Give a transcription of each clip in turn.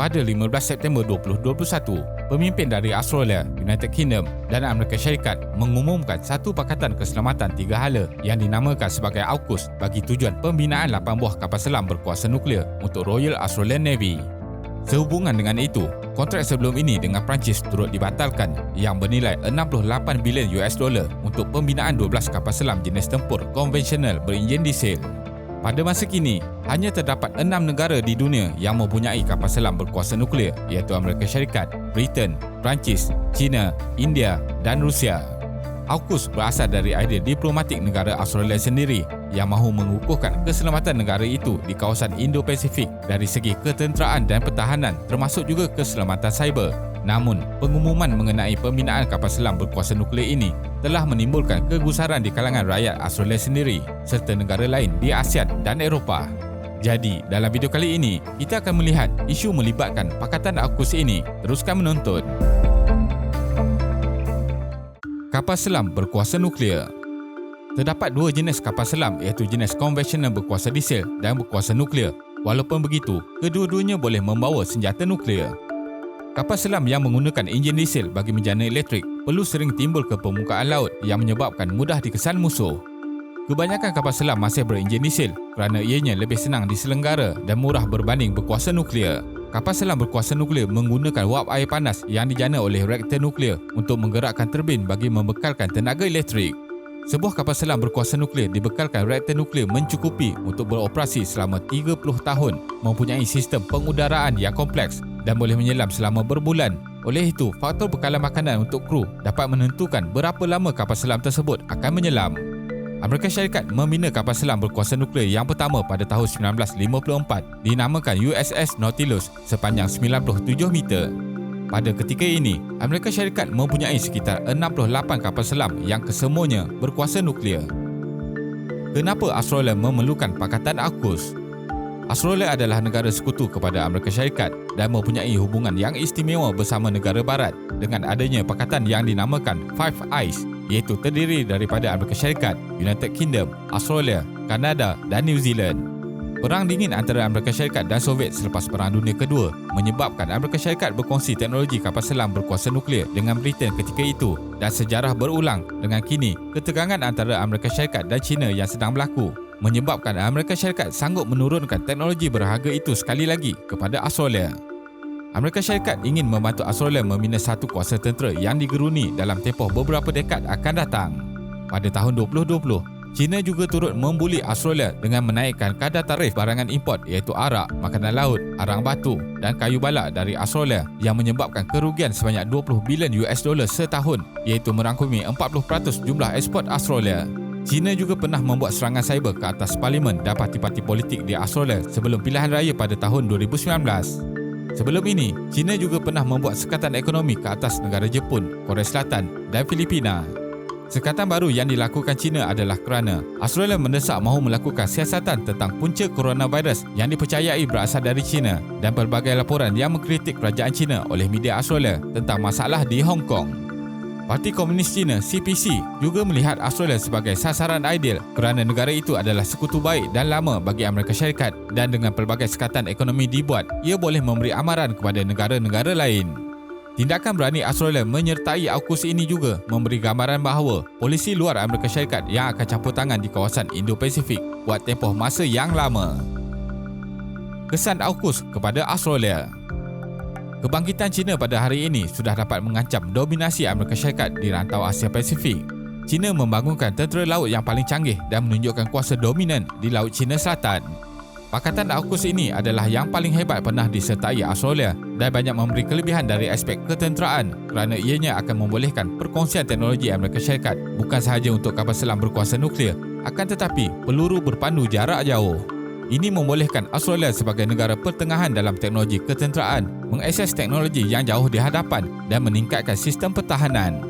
pada 15 September 2021, pemimpin dari Australia, United Kingdom dan Amerika Syarikat mengumumkan satu Pakatan Keselamatan Tiga Hala yang dinamakan sebagai AUKUS bagi tujuan pembinaan 8 buah kapal selam berkuasa nuklear untuk Royal Australian Navy. Sehubungan dengan itu, kontrak sebelum ini dengan Perancis turut dibatalkan yang bernilai 68 bilion US dollar untuk pembinaan 12 kapal selam jenis tempur konvensional berenjin diesel. Pada masa kini, hanya terdapat enam negara di dunia yang mempunyai kapal selam berkuasa nuklear iaitu Amerika Syarikat, Britain, Perancis, China, India dan Rusia. AUKUS berasal dari idea diplomatik negara Australia sendiri yang mahu mengukuhkan keselamatan negara itu di kawasan Indo-Pasifik dari segi ketenteraan dan pertahanan termasuk juga keselamatan cyber Namun, pengumuman mengenai pembinaan kapal selam berkuasa nuklear ini telah menimbulkan kegusaran di kalangan rakyat Australia sendiri serta negara lain di ASEAN dan Eropah. Jadi, dalam video kali ini, kita akan melihat isu melibatkan Pakatan AUKUS ini. Teruskan menonton. Kapal selam berkuasa nuklear Terdapat dua jenis kapal selam iaitu jenis konvensional berkuasa diesel dan berkuasa nuklear. Walaupun begitu, kedua-duanya boleh membawa senjata nuklear. Kapal selam yang menggunakan enjin diesel bagi menjana elektrik perlu sering timbul ke permukaan laut yang menyebabkan mudah dikesan musuh. Kebanyakan kapal selam masih berenjin diesel kerana ianya lebih senang diselenggara dan murah berbanding berkuasa nuklear. Kapal selam berkuasa nuklear menggunakan wap air panas yang dijana oleh reaktor nuklear untuk menggerakkan turbin bagi membekalkan tenaga elektrik. Sebuah kapal selam berkuasa nuklear dibekalkan reaktor nuklear mencukupi untuk beroperasi selama 30 tahun, mempunyai sistem pengudaraan yang kompleks dan boleh menyelam selama berbulan. Oleh itu, faktor bekalan makanan untuk kru dapat menentukan berapa lama kapal selam tersebut akan menyelam. Amerika Syarikat membina kapal selam berkuasa nuklear yang pertama pada tahun 1954 dinamakan USS Nautilus sepanjang 97 meter. Pada ketika ini, Amerika Syarikat mempunyai sekitar 68 kapal selam yang kesemuanya berkuasa nuklear. Kenapa Australia memerlukan Pakatan AUKUS? Australia adalah negara sekutu kepada Amerika Syarikat dan mempunyai hubungan yang istimewa bersama negara barat dengan adanya pakatan yang dinamakan Five Eyes iaitu terdiri daripada Amerika Syarikat, United Kingdom, Australia, Kanada dan New Zealand. Perang dingin antara Amerika Syarikat dan Soviet selepas Perang Dunia Kedua menyebabkan Amerika Syarikat berkongsi teknologi kapal selam berkuasa nuklear dengan Britain ketika itu dan sejarah berulang dengan kini ketegangan antara Amerika Syarikat dan China yang sedang berlaku menyebabkan Amerika Syarikat sanggup menurunkan teknologi berharga itu sekali lagi kepada Australia. Amerika Syarikat ingin membantu Australia membina satu kuasa tentera yang digeruni dalam tempoh beberapa dekad akan datang. Pada tahun 2020, China juga turut membuli Australia dengan menaikkan kadar tarif barangan import iaitu arak, makanan laut, arang batu dan kayu balak dari Australia yang menyebabkan kerugian sebanyak 20 bilion US dollar setahun iaitu merangkumi 40% jumlah ekspor Australia. China juga pernah membuat serangan cyber ke atas parlimen dan parti-parti politik di Australia sebelum pilihan raya pada tahun 2019. Sebelum ini, China juga pernah membuat sekatan ekonomi ke atas negara Jepun, Korea Selatan dan Filipina. Sekatan baru yang dilakukan China adalah kerana Australia mendesak mahu melakukan siasatan tentang punca coronavirus yang dipercayai berasal dari China dan pelbagai laporan yang mengkritik kerajaan China oleh media Australia tentang masalah di Hong Kong. Parti Komunis China CPC juga melihat Australia sebagai sasaran ideal kerana negara itu adalah sekutu baik dan lama bagi Amerika Syarikat dan dengan pelbagai sekatan ekonomi dibuat, ia boleh memberi amaran kepada negara-negara lain. Tindakan berani Australia menyertai AUKUS ini juga memberi gambaran bahawa polisi luar Amerika Syarikat yang akan campur tangan di kawasan Indo-Pasifik buat tempoh masa yang lama. Kesan AUKUS kepada Australia Kebangkitan China pada hari ini sudah dapat mengancam dominasi Amerika Syarikat di rantau Asia Pasifik. China membangunkan tentera laut yang paling canggih dan menunjukkan kuasa dominan di Laut China Selatan. Pakatan AUKUS ini adalah yang paling hebat pernah disertai Australia dan banyak memberi kelebihan dari aspek ketenteraan kerana ianya akan membolehkan perkongsian teknologi Amerika Syarikat bukan sahaja untuk kapal selam berkuasa nuklear akan tetapi peluru berpandu jarak jauh. Ini membolehkan Australia sebagai negara pertengahan dalam teknologi ketenteraan mengakses teknologi yang jauh di hadapan dan meningkatkan sistem pertahanan.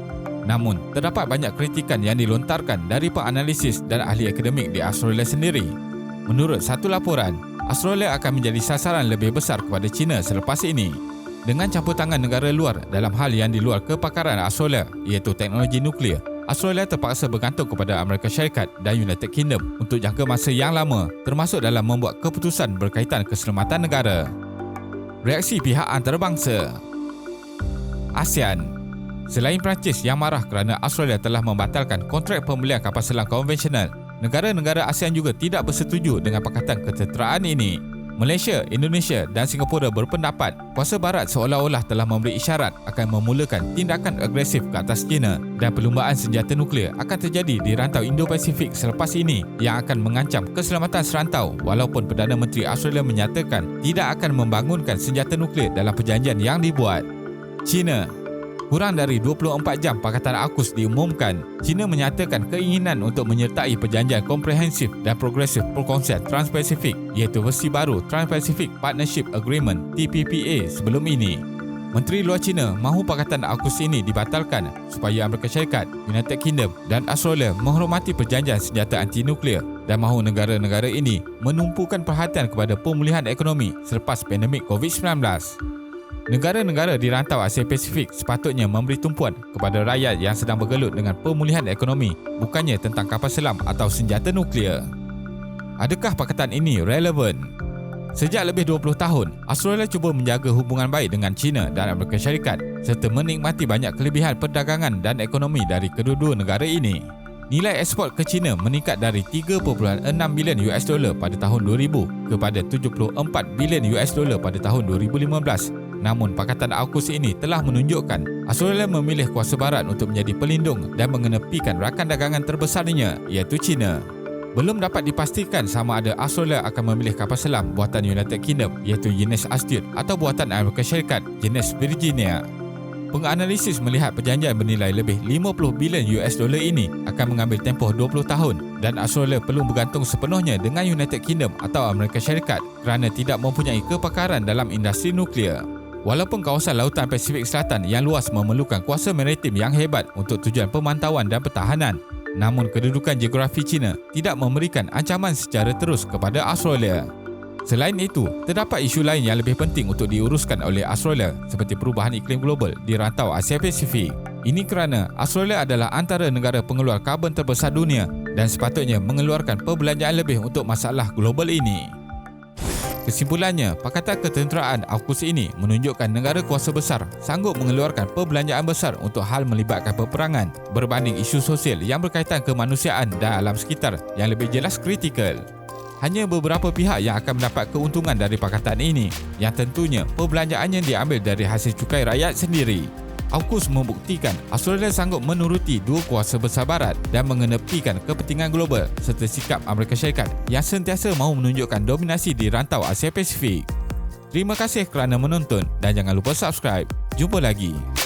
Namun, terdapat banyak kritikan yang dilontarkan dari penganalisis dan ahli akademik di Australia sendiri Menurut satu laporan, Australia akan menjadi sasaran lebih besar kepada China selepas ini. Dengan campur tangan negara luar dalam hal yang di luar kepakaran Australia iaitu teknologi nuklear, Australia terpaksa bergantung kepada Amerika Syarikat dan United Kingdom untuk jangka masa yang lama termasuk dalam membuat keputusan berkaitan keselamatan negara. Reaksi pihak antarabangsa ASEAN Selain Perancis yang marah kerana Australia telah membatalkan kontrak pembelian kapal selam konvensional, negara-negara ASEAN juga tidak bersetuju dengan Pakatan Ketenteraan ini. Malaysia, Indonesia dan Singapura berpendapat kuasa barat seolah-olah telah memberi isyarat akan memulakan tindakan agresif ke atas China dan perlumbaan senjata nuklear akan terjadi di rantau Indo-Pasifik selepas ini yang akan mengancam keselamatan serantau walaupun Perdana Menteri Australia menyatakan tidak akan membangunkan senjata nuklear dalam perjanjian yang dibuat. China Kurang dari 24 jam Pakatan AUKUS diumumkan, China menyatakan keinginan untuk menyertai perjanjian komprehensif dan progresif perkongsian Trans-Pasifik iaitu versi baru Trans-Pacific Partnership Agreement TPPA sebelum ini. Menteri Luar China mahu Pakatan AUKUS ini dibatalkan supaya Amerika Syarikat, United Kingdom dan Australia menghormati perjanjian senjata anti-nuklear dan mahu negara-negara ini menumpukan perhatian kepada pemulihan ekonomi selepas pandemik COVID-19. Negara-negara di rantau Asia Pasifik sepatutnya memberi tumpuan kepada rakyat yang sedang bergelut dengan pemulihan ekonomi bukannya tentang kapal selam atau senjata nuklear. Adakah pakatan ini relevan? Sejak lebih 20 tahun, Australia cuba menjaga hubungan baik dengan China dan Amerika Syarikat serta menikmati banyak kelebihan perdagangan dan ekonomi dari kedua-dua negara ini. Nilai ekspor ke China meningkat dari 3.6 bilion US dollar pada tahun 2000 kepada 74 bilion US dollar pada tahun 2015 Namun Pakatan AUKUS ini telah menunjukkan Australia memilih kuasa barat untuk menjadi pelindung dan mengenepikan rakan dagangan terbesarnya iaitu China. Belum dapat dipastikan sama ada Australia akan memilih kapal selam buatan United Kingdom iaitu jenis Astute atau buatan Amerika Syarikat jenis Virginia. Penganalisis melihat perjanjian bernilai lebih 50 bilion US dollar ini akan mengambil tempoh 20 tahun dan Australia perlu bergantung sepenuhnya dengan United Kingdom atau Amerika Syarikat kerana tidak mempunyai kepakaran dalam industri nuklear. Walaupun kawasan lautan Pasifik Selatan yang luas memerlukan kuasa maritim yang hebat untuk tujuan pemantauan dan pertahanan, namun kedudukan geografi China tidak memberikan ancaman secara terus kepada Australia. Selain itu, terdapat isu lain yang lebih penting untuk diuruskan oleh Australia seperti perubahan iklim global di rantau Asia Pasifik. Ini kerana Australia adalah antara negara pengeluar karbon terbesar dunia dan sepatutnya mengeluarkan perbelanjaan lebih untuk masalah global ini. Kesimpulannya, Pakatan Ketenteraan AUKUS ini menunjukkan negara kuasa besar sanggup mengeluarkan perbelanjaan besar untuk hal melibatkan peperangan berbanding isu sosial yang berkaitan kemanusiaan dan alam sekitar yang lebih jelas kritikal. Hanya beberapa pihak yang akan mendapat keuntungan dari pakatan ini yang tentunya perbelanjaannya diambil dari hasil cukai rakyat sendiri. AUKUS membuktikan Australia sanggup menuruti dua kuasa besar barat dan mengenepikan kepentingan global serta sikap Amerika Syarikat yang sentiasa mahu menunjukkan dominasi di rantau Asia Pasifik. Terima kasih kerana menonton dan jangan lupa subscribe. Jumpa lagi.